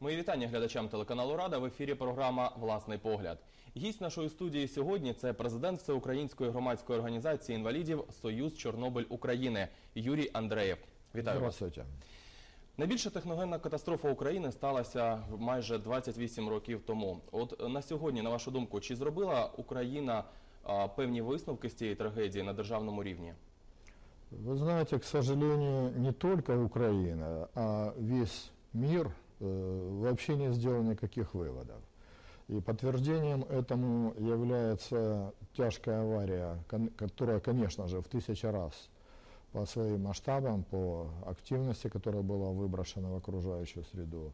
Мої вітання глядачам телеканалу Рада в ефірі програма Власний погляд. Гість нашої студії сьогодні це президент Всеукраїнської громадської організації інвалідів Союз Чорнобиль України Юрій Андреєв. Вітаю вас. Здравствуйте. Найбільша техногенна катастрофа України сталася майже 28 років тому. От е, на сьогодні, на вашу думку, чи зробила Україна а, певні висновки з цієї трагедії на державному рівні? Вы знаете, к сожалению, не только Украина, а весь мир вообще не сделал никаких выводов. И подтверждением этому является тяжкая авария, которая, конечно же, в тысячу раз по своим масштабам, по активности, которая была выброшена в окружающую среду,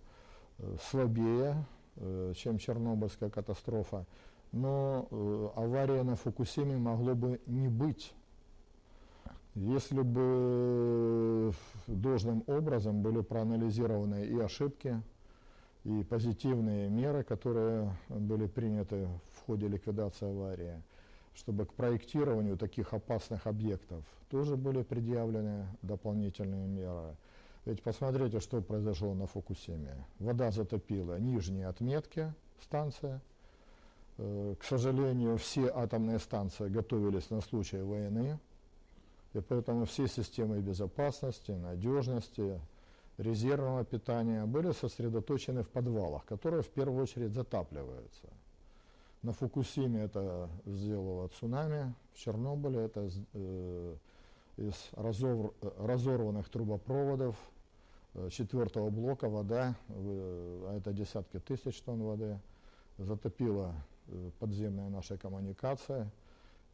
э, слабее, э, чем Чернобыльская катастрофа. Но э, авария на Фукусиме могло бы не быть. Если бы должным образом были проанализированы и ошибки, и позитивные меры, которые были приняты в ходе ликвидации аварии, чтобы к проектированию таких опасных объектов тоже были предъявлены дополнительные меры. Ведь посмотрите, что произошло на Фукусиме. Вода затопила нижние отметки станции. Э, К сожалению, все атомные станции готовились на случай войны. И поэтому все системы безопасности, надежности, резервного питания были сосредоточены в подвалах, которые в первую очередь затапливаются. На Фукусиме это сделало цунами, в Чернобыле это э, из разор- разорванных трубопроводов э, четвертого блока вода, а это десятки тысяч тонн воды, затопила э, подземные наши коммуникации.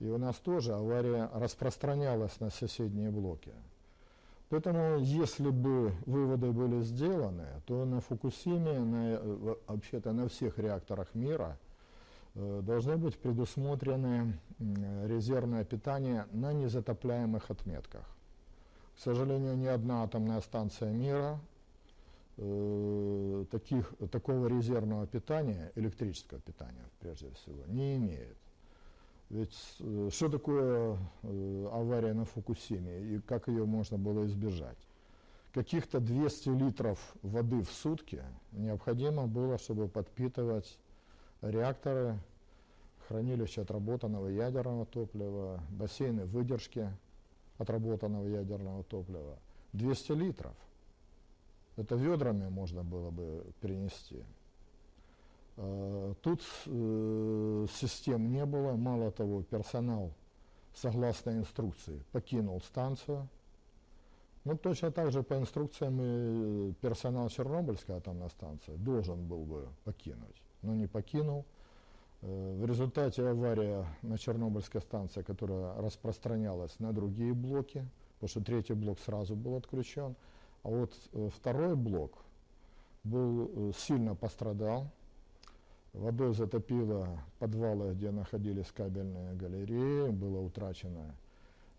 И у нас тоже авария распространялась на соседние блоки. Поэтому, если бы выводы были сделаны, то на Фукусиме, на, э, во- вообще-то на всех реакторах мира э, должны быть предусмотрены резервное питание на незатопляемых отметках. К сожалению, ни одна атомная станция мира э, таких, такого резервного питания, электрического питания прежде всего, не имеет. Ведь э, что такое э, авария на Фукусиме и как ее можно было избежать? Каких-то 200 литров воды в сутки необходимо было, чтобы подпитывать реакторы, хранилища отработанного ядерного топлива, бассейны выдержки отработанного ядерного топлива. 200 литров. Это ведрами можно было бы перенести. Э, Тут э, систем не было, мало того, персонал, согласно инструкции, покинул станцию. Ну, точно так же по инструкциям персонал Чернобыльской атомной станции должен был бы покинуть, но не покинул. Э, В результате авария на Чернобыльской станции, которая распространялась на другие блоки, потому что третий блок сразу был отключен, а вот второй блок был, сильно пострадал, Водой затопило подвалы, где находились кабельные галереи, было утрачено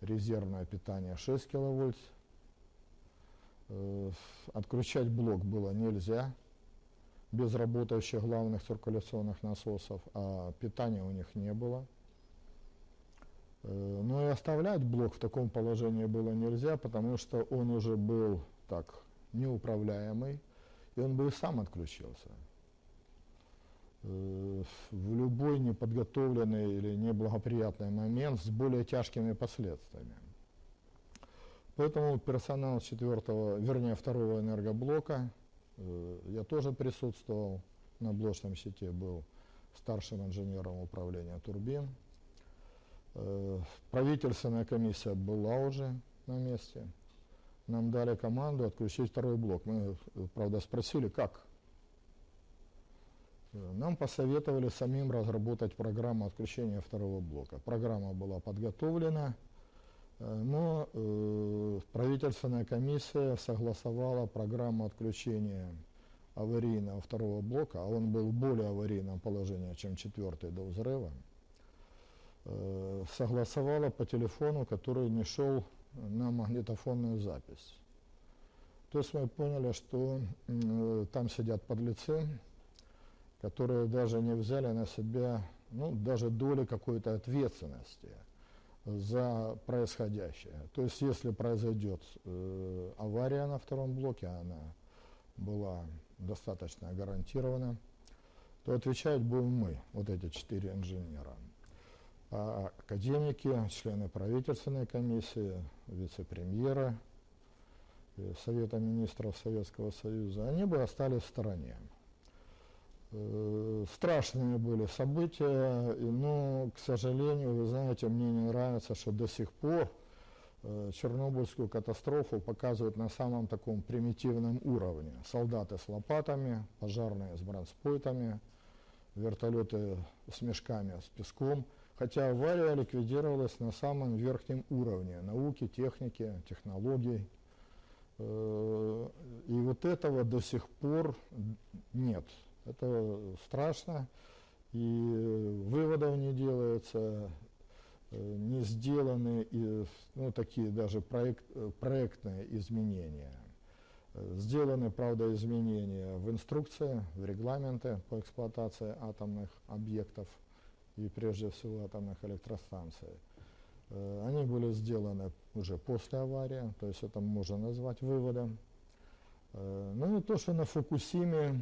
резервное питание 6 киловольт. Э, Отключать блок было нельзя без работающих главных циркуляционных насосов, а питания у них не было. Э, Но и оставлять блок в таком положении было нельзя, потому что он уже был так неуправляемый, и он бы и сам отключился в любой неподготовленный или неблагоприятный момент с более тяжкими последствиями. Поэтому персонал четвертого, вернее второго энергоблока, э, я тоже присутствовал на блочном щите, был старшим инженером управления турбин. Э, правительственная комиссия была уже на месте. Нам дали команду отключить второй блок. Мы, э, правда, спросили, как Э, Нам посоветовали самим разработать программу отключения второго блока. Программа была подготовлена, э, но э, правительственная комиссия согласовала программу отключения аварийного второго блока, а он был в более аварийном положении, чем четвертый до взрыва, э, согласовала по телефону, который не шел на магнитофонную запись. То есть мы поняли, что э, там сидят подлецы, которые даже не взяли на себя ну, даже доли какой-то ответственности за происходящее. То есть если произойдет э, авария на втором блоке, она была достаточно гарантирована, то отвечать будем мы, вот эти четыре инженера. А академики, члены правительственной комиссии, вице-премьеры э, Совета министров Советского Союза, они бы остались в стороне. Э, Страшные были события, и, но, к сожалению, вы знаете, мне не нравится, что до сих пор э, Чернобыльскую катастрофу показывают на самом таком примитивном уровне. Солдаты с лопатами, пожарные с бронспойтами, вертолеты с мешками с песком. Хотя авария ликвидировалась на самом верхнем уровне науки, техники, технологий. Э, И вот этого до сих пор нет. Это страшно, и выводов не делается, э, не сделаны и, ну, такие даже проект, э, проектные изменения. Сделаны, правда, изменения в инструкции, в регламенты по эксплуатации атомных объектов и прежде всего атомных электростанций. Э, Они были сделаны уже после аварии, то есть это можно назвать выводом. Ну и то, что на Фукусиме,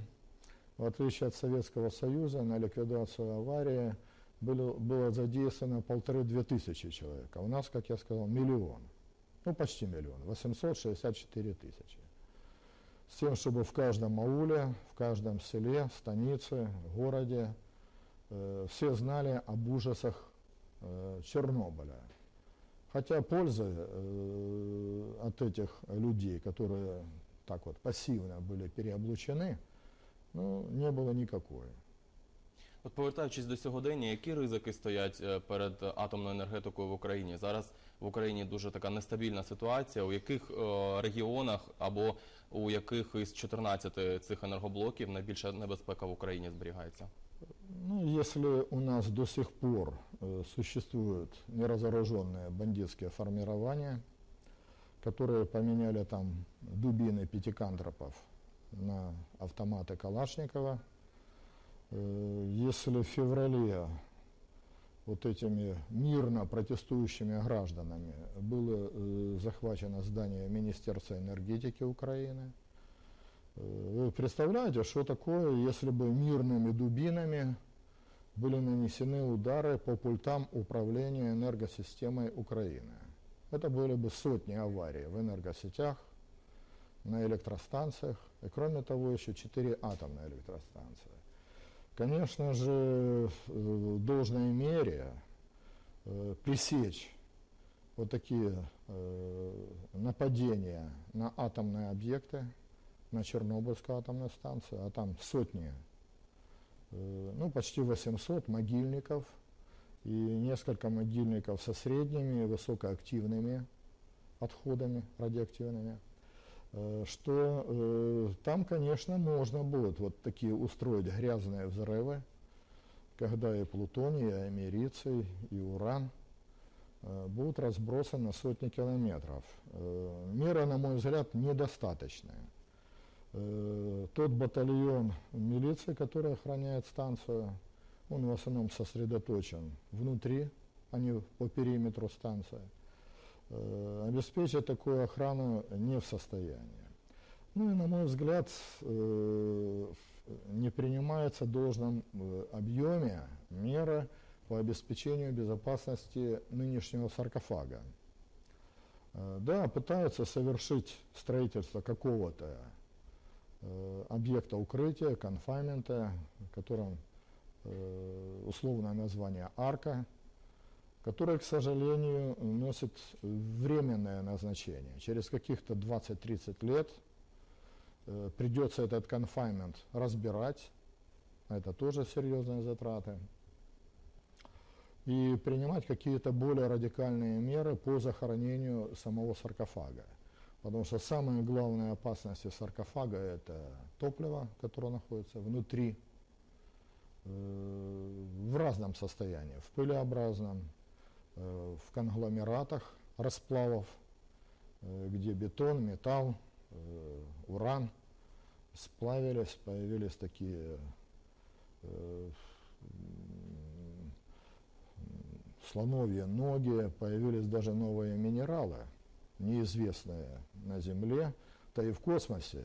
в отличие от Советского Союза, на ликвидацию аварии было, было задействовано полторы-две тысячи человек, а у нас, как я сказал, миллион. Ну, почти миллион, 864 тысячи. С тем, чтобы в каждом ауле, в каждом селе, станице, городе э, все знали об ужасах э, Чернобыля. Хотя пользы э, от этих людей, которые так вот пассивно были переоблучены, ну, не было никакой. От повертаючись до сьогодення, які ризики стоять е, перед е, атомною енергетикою в Україні? Зараз в Україні дуже така нестабільна ситуація. У яких е, регіонах або у яких із 14 цих енергоблоків найбільша небезпека в Україні зберігається? Ну, если у нас до сих пор э, существуют неразоруженные бандитские формирования, которые поменяли там дубины пятикантропов на автоматы Калашникова, э, если в феврале вот этими мирно протестующими гражданами было э, захвачено здание Министерства энергетики Украины, Э, Вы представляете, что такое, если бы мирными дубинами были нанесены удары по пультам управления энергосистемой Украины? Это были бы сотни аварий в энергосетях, на электростанциях, и кроме того еще четыре атомные электростанции. Конечно же, в должной мере э, пресечь вот такие э, нападения на атомные объекты, на Чернобыльскую атомную станцию, а там сотни, э, ну почти 800 могильников и несколько могильников со средними и высокоактивными отходами радиоактивными, что э, там, конечно, можно будет вот такие устроить грязные взрывы, когда и плутоний, и америций, и уран э, будут разбросаны на сотни километров. Э, Меры, на мой взгляд, недостаточные. Э, Тот батальон милиции, который охраняет станцию, он в основном сосредоточен внутри, а не по периметру станции. Э, Обеспечить такую охрану не в состоянии. Ну и, на мой взгляд, э, не принимается в должном э, объеме меры по обеспечению безопасности нынешнего саркофага. Да, пытаются совершить строительство какого-то объекта укрытия, конфаймента, которым условное название арка, которое, к сожалению, носит временное назначение. Через каких-то 20-30 лет э, придется этот конфаймент разбирать, это тоже серьезные затраты, и принимать какие-то более радикальные меры по захоронению самого саркофага. Потому что самые главные опасности саркофага это топливо, которое находится внутри, э, в разном состоянии, в пылеобразном, в конгломератах расплавов, э, где бетон, металл, э, уран сплавились, появились такие э, м, слоновьи ноги, появились даже новые минералы, неизвестные на Земле, да и в космосе.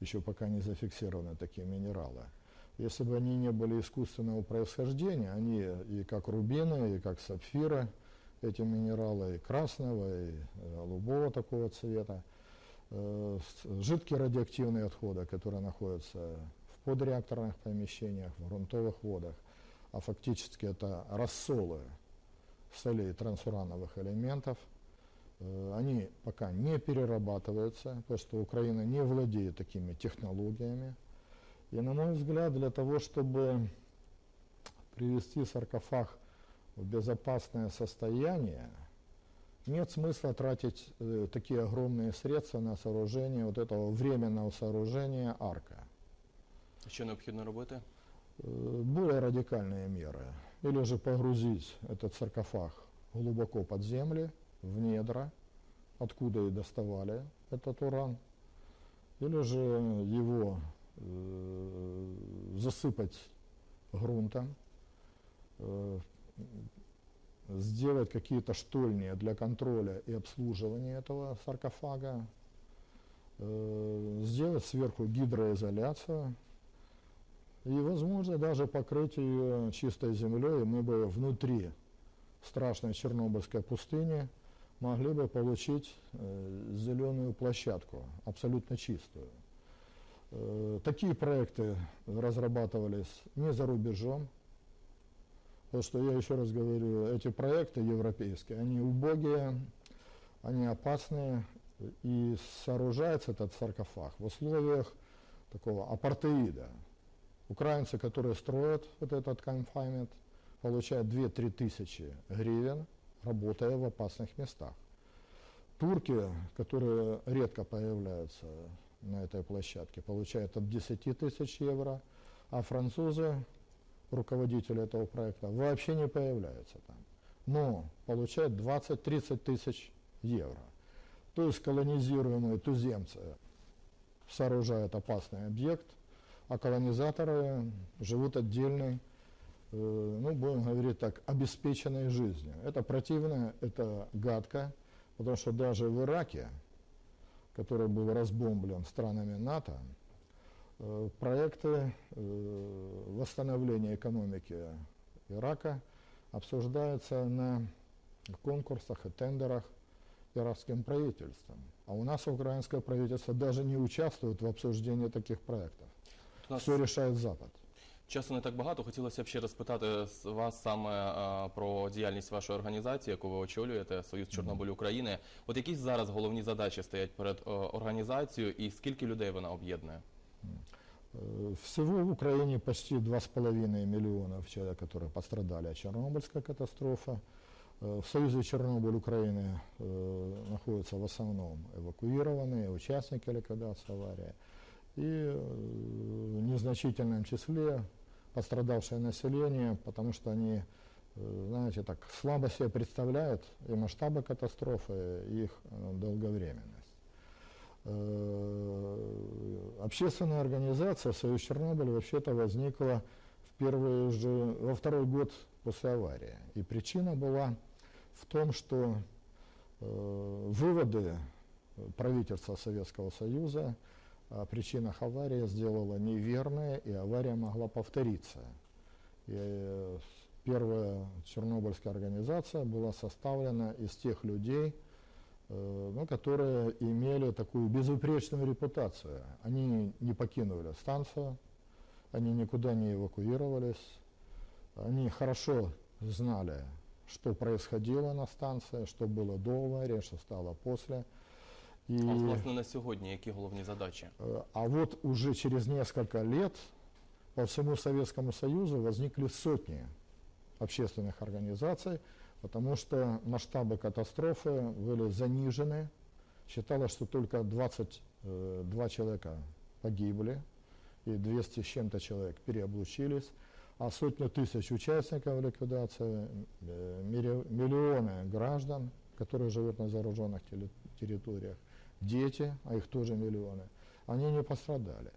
еще пока не зафиксированы такие минералы. Если бы они не были искусственного происхождения, они и как рубины, и как сапфиры, эти минералы и красного, и э, голубого такого цвета, э, жидкие радиоактивные отходы, которые находятся в подреакторных помещениях, в грунтовых водах, а фактически это рассолы солей трансурановых элементов, Э, они пока не перерабатываются, потому что Украина не владеет такими технологиями. И, на мой взгляд, для того, чтобы привести саркофаг в безопасное состояние, нет смысла тратить э, такие огромные средства на сооружение вот этого временного сооружения арка. Що необхідно робити? Э, более радикальные меры. Или же погрузить этот саркофаг глубоко под земли, в недра, откуда и доставали этот уран. Или же его засыпать грунтом, сделать какие-то штольни для контроля и обслуживания этого саркофага, э, сделать сверху гидроизоляцию, и, возможно, даже покрыть ее чистой землей, и мы бы внутри страшной Чернобыльской пустыни могли бы получить э, зеленую площадку, абсолютно чистую. Э, такие проекты разрабатывались не за рубежом, потому что, я еще раз говорю, эти проекты европейские, они убогие, они опасные, и сооружается этот саркофаг в условиях такого апартеида. Украинцы, которые строят вот этот конфаймент, получают 2-3 тысячи гривен, работая в опасных местах. Турки, которые редко появляются на этой площадке, получают от 10 тысяч евро, а французы, руководители этого проекта, вообще не появляются там. Но получают 20-30 тысяч евро. То есть колонизируемые туземцы сооружают опасный объект, а колонизаторы живут отдельной, э, ну, будем говорить так, обеспеченной жизнью. Это противно, это гадко, потому что даже в Ираке, который был разбомблен странами НАТО, э, проекты э, восстановления экономики Ирака обсуждаются на конкурсах и тендерах иракским правительством. А у нас украинское правительство даже не участвует в обсуждении таких проектов. Все решает Запад. часу не так багато. Хотілося б ще розпитати з вас саме е, про діяльність вашої організації, яку ви очолюєте, Союз Чорнобиль України. От які зараз головні задачі стоять перед е, організацією, і скільки людей вона об'єднує? Э, Всего в Украине почти 2,5 миллиона человек, которые пострадали от Чернобыльской катастрофы. Э, В Союзе Чернобыль Украины э, находятся в основном эвакуированные, участники ликвидации аварии. И э, в незначительном числе пострадавшее население, потому что они, э, знаете, так слабо себе представляют и масштабы катастрофы, и их э, долговременность. Э, Общественная организация «Союз Чернобыль» вообще-то возникла в первый же, во второй год после аварии. И причина была в том, что выводы правительства Советского Союза о причинах аварии сделало неверные, и авария могла повториться. И э, первая Чернобыльская организация была составлена из тех людей, э, ну, которые имели такую безупречную репутацию. Они не покинули станцию, они никуда не эвакуировались, они хорошо знали, что происходило на станции, что было до аварии, что стало после. И, А от, власне на сьогодні які головні задачі? э, а вот уже через несколько лет по всему Советскому Союзу возникли сотни общественных организаций, потому что масштабы катастрофы были занижены. Считалось, что только 22 человека погибли, и 200 с чем-то человек переоблучились, а сотни тысяч участников ликвидации, э, мири- миллионы граждан, которые живут на зараженных теле- территориях, дети, а их тоже миллионы, они не пострадали.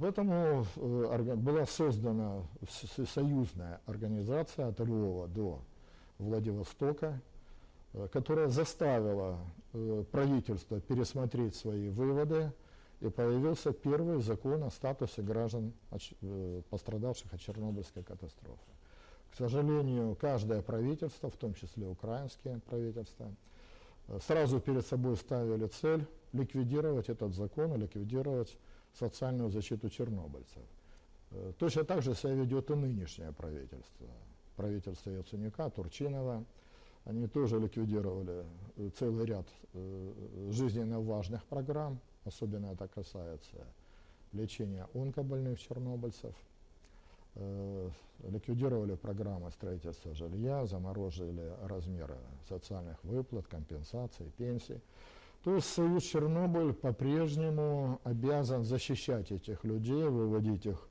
Поэтому э, была создана союзная организация от Львова до Владивостока, э, которая заставила э, правительство пересмотреть свои выводы и появился первый закон о статусе граждан, пострадавших от Чернобыльской катастрофы. К сожалению, каждое правительство, в том числе украинские правительства, сразу перед собой ставили цель ликвидировать этот закон ликвидировать социальную защиту чернобыльцев. Э, Точно так же себя ведет и нынешнее правительство. Правительство Яценюка, Турчинова. Они тоже ликвидировали э, целый ряд э, жизненно важных программ, особенно это касается лечения онкобольных чернобыльцев. Э, Ликвидировали программы строительства жилья, заморозили размеры социальных выплат, компенсаций, пенсий. То есть Союз Чернобыль по-прежнему обязан защищать этих людей, выводить их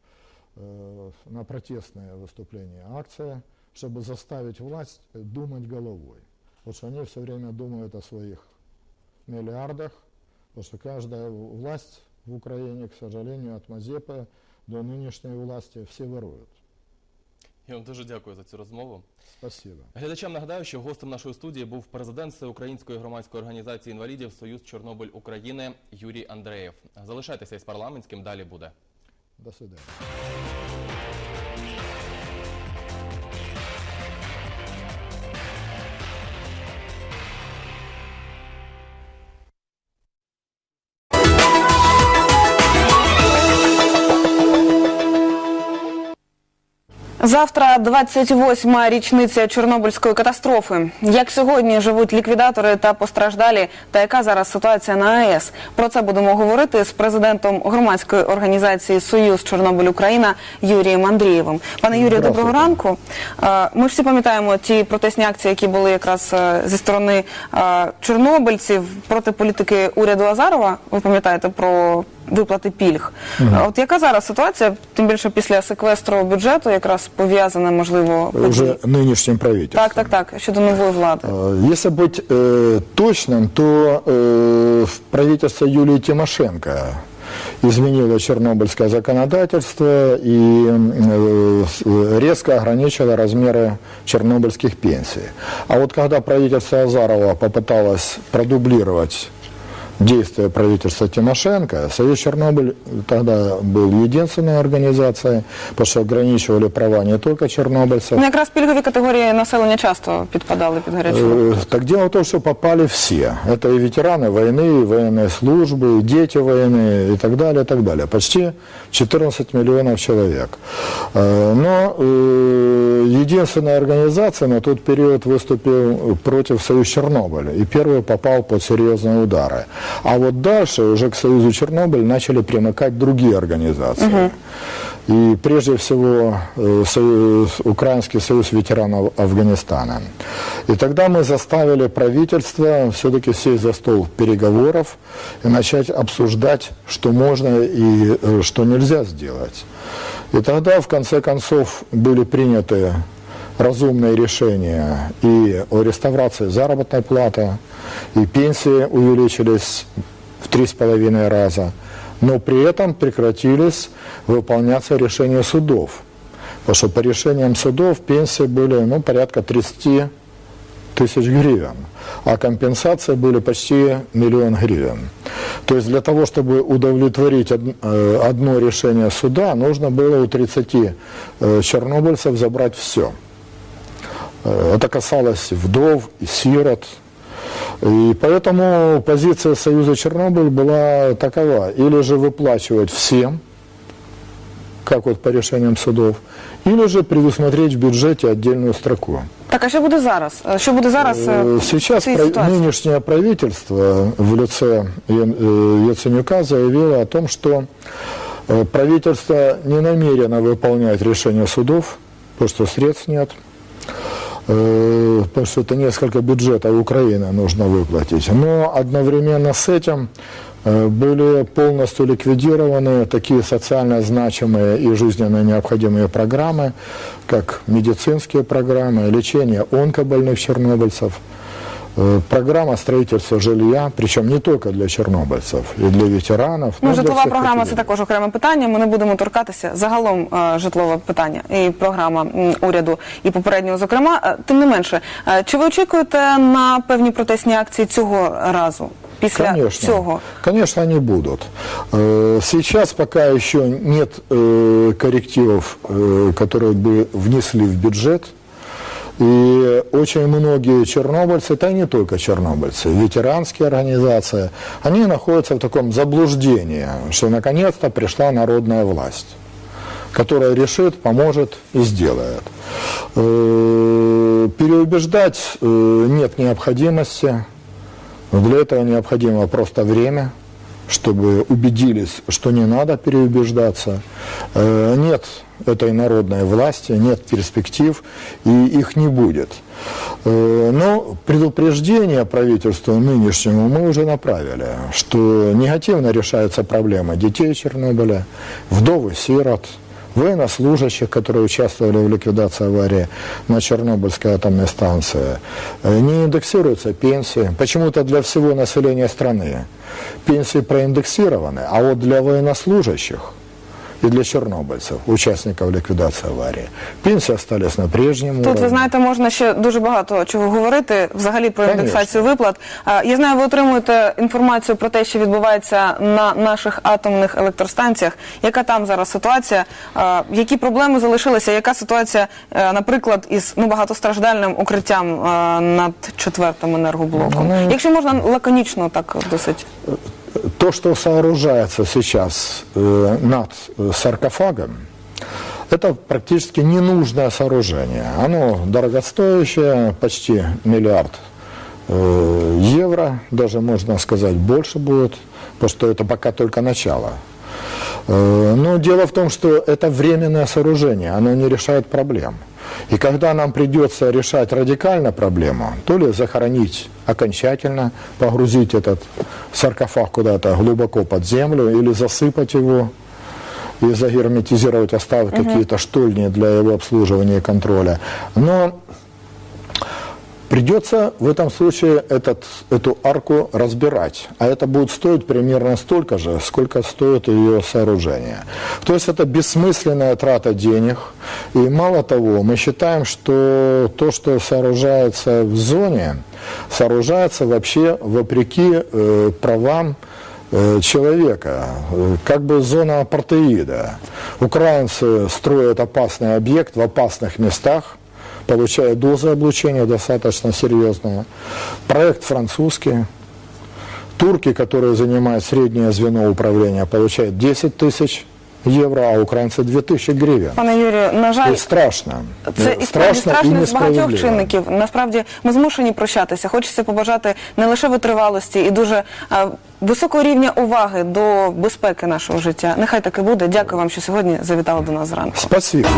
э, на протестные выступления, акции, чтобы заставить власть думать головой. Потому что они все время думают о своих миллиардах, потому что каждая власть в Украине, к сожалению, от Мазепы до нинішньої власті всі вирують. Я вам дуже дякую за цю розмову. Спасибо. Глядачам нагадаю, що гостем нашої студії був президент Всеукраїнської громадської організації інвалідів Союз Чорнобиль України Юрій Андреєв. Залишайтеся із парламентським, далі буде. До свидания. Завтра 28-ма річниця Чорнобильської катастрофи. Як сьогодні живуть ліквідатори та постраждалі, та яка зараз ситуація на АЕС? Про це будемо говорити з президентом громадської організації Союз Чорнобиль Україна Юрієм Андрієвим. Пане Юрію, доброго ранку. Ми всі пам'ятаємо ті протестні акції, які були якраз е, зі сторони чорнобильців проти політики уряду Азарова. Ви пам'ятаєте про виплати пільг. А От яка зараз ситуація, тим більше після секвестру бюджету, якраз пов'язана, можливо, Уже подій? нынешним правительством. так, так, так, щодо нової влади. Э, Если быть э, точным, то э, правительство Юлии Тимошенко изменило чернобыльское законодательство и э, с- резко ограничило размеры чернобыльских пенсий. А вот когда правительство Азарова попыталось продублировать действия правительства Тимошенко, Союз Чернобыль тогда был единственной организацией, потому что ограничивали права не только чернобыльцев, Ну, якраз пільгові категорії населення часто підпадали під гарячу. Э, Так дело в том, что попали все. Это и ветераны войны, и военной службы, и дети войны, и так далее, и так далее. Почти 14 миллионов человек. Э, Но э, единственная организация на тот период выступил против Союза Чернобыля. И первый попал под серьезные удары. А вот дальше уже к Союзу Чернобыль начали примыкать другие организации. И прежде всего э, Союз- Украинский союз ветеранов Афганистана. И тогда мы заставили правительство все-таки сесть за стол переговоров и начать обсуждать, что можно и э, что нельзя сделать. И тогда, в конце концов, были приняты разумные решения и о реставрации заработной платы, и пенсии увеличились в три с половиной раза, но при этом прекратились выполняться решения судов. Потому что по решениям судов пенсии были ну, порядка 30 тысяч гривен, а компенсации были почти миллион гривен. То есть для того, чтобы удовлетворить э, одно решение суда, нужно было у 30 э, чернобыльцев забрать все. Э, Это касалось вдов и сирот. И поэтому позиция Союза Чернобыль была такова. Или же выплачивать всем, как вот по решениям судов, или же предусмотреть в бюджете отдельную строку. Так, а що буде зараз? Е, Що буде зараз е, Э, в Сейчас цій про- ситуації? нынешнее правительство в лице Ян- э, Яценюка заявило о том, что э, правительство не намерено выполнять решения судов, потому что средств нет, э, потому что несколько бюджетов Украины нужно выплатить. Но одновременно с этим э, были полностью ликвидированы такие социально значимые и жизненно необходимые программы, как медицинские программы, лечение онкобольных чернобыльцев, э, программа строительства жилья, причем не только для чернобыльцев, и для ветеранов. Ну, но для житлова всех програма це категорий. також окреме питання. Ми не будемо торкатися загалом е, житлове питання і програма м, уряду і попереднього. Зокрема, Е, тим не менше, е, чи ви очікуєте на певні протестні акції цього разу? після Конечно. цього? Конечно, они будут. Э, Сейчас пока еще нет э, коррективов, э, которые бы внесли в бюджет. И очень многие чернобыльцы, да и не только чернобыльцы, ветеранские организации, они находятся в таком заблуждении, что наконец-то пришла народная власть которая решит, поможет и сделает. Э, Переубеждать э, нет необходимости. Для этого необходимо просто время, чтобы убедились, что не надо переубеждаться. Э, Нет этой народной власти, нет перспектив, и их не будет. Э, Но предупреждение правительству нынешнему мы уже направили, что негативно решается проблема детей Чернобыля, вдовы, сирот, военнослужащих, которые участвовали в ликвидации аварии на Чернобыльской атомной станции. Э, Не индексируются пенсии. Почему-то для всего населения страны пенсии проиндексированы, а вот для военнослужащих и для чернобыльцев, участников ликвидации аварии, пенсии остались на прежнем Тут ви уровне. знаєте, можна ще дуже багато чого говорити взагалі про Конечно. індексацію виплат. Я знаю, ви отримуєте інформацію про те, що відбувається на наших атомних електростанціях. Яка там зараз ситуація? Які проблеми залишилися? Яка ситуація, е, наприклад, із ну багатостраждальним укриттям е, над четвертим енергоблоком? Ну, Якщо можна лаконічно, так досить. То, что сооружается сейчас э, над э, саркофагом, это практически ненужное сооружение. Оно дорогостоящее, почти миллиард э, евро, даже можно сказать больше будет, потому что это пока только начало. Но дело в том, что это временное сооружение, оно не решает проблем. И когда нам придется решать радикально проблему, то ли захоронить окончательно, погрузить этот саркофаг куда-то глубоко под землю, или засыпать его и загерметизировать, оставить какие-то штольни для его обслуживания и контроля. Но Придется в этом случае этот, эту арку разбирать, а это будет стоить примерно столько же, сколько стоит ее сооружение. То есть это бессмысленная трата денег. И мало того, мы считаем, что то, что сооружается в зоне, сооружается вообще вопреки э, правам э, человека, как бы зона апартеида. Украинцы строят опасный объект в опасных местах, получают дозы облучения достаточно серьезные. Проект французский. Турки, которые занимают среднее звено управления, получают 10 тысяч евро, а украинцы 2000 гривен. Пане Юрію, на жаль, Это страшно. Це Э, і справді страшно з багатьох несправедливо. чинників. Насправді ми змушені прощатися. Хочеться побажати не лише витривалості і дуже е, високого рівня уваги до безпеки нашого життя. Нехай таки буде. Дякую вам, що сьогодні завітали до нас зранку. Спасибо.